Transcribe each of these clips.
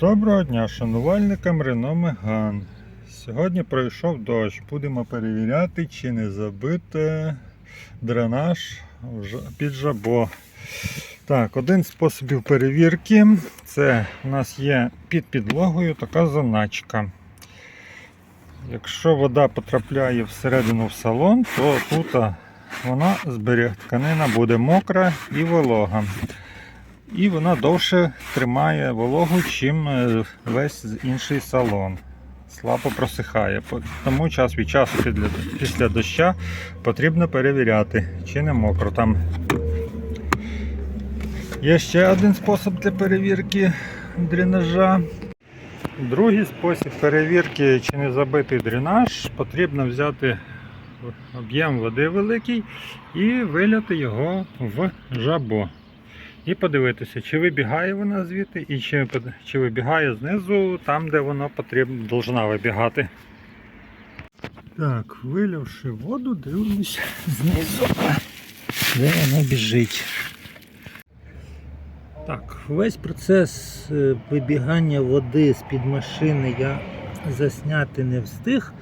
Доброго дня, шанувальникам Рено Меган. Сьогодні пройшов дощ. Будемо перевіряти, чи не забите дренаж під жабо. Так, один з способів перевірки це у нас є під підлогою така заначка. Якщо вода потрапляє всередину в салон, то тут вона зберіг, тканина буде мокра і волога. І вона довше тримає вологу, чим е, весь інший салон. Слабо просихає. Тому час від часу після, доща потрібно перевіряти, чи не мокро там. Є ще один спосіб для перевірки дренажа. Другий спосіб перевірки, чи не забитий дренаж, потрібно взяти об'єм води великий і виляти його в жабо. І подивитися, чи вибігає вона звідти, і чи, чи вибігає знизу там, де вона потрібно, должна вибігати. Так, вилявши воду, дивлюсь знизу, де вона біжить. Так, весь процес е, вибігання води з-під машини я засняти не встиг,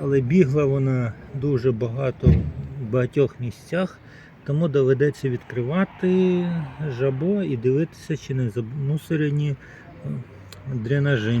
але бігла вона дуже багато в багатьох місцях. Тому доведеться відкривати жабо і дивитися, чи не замусорені е, дренажі.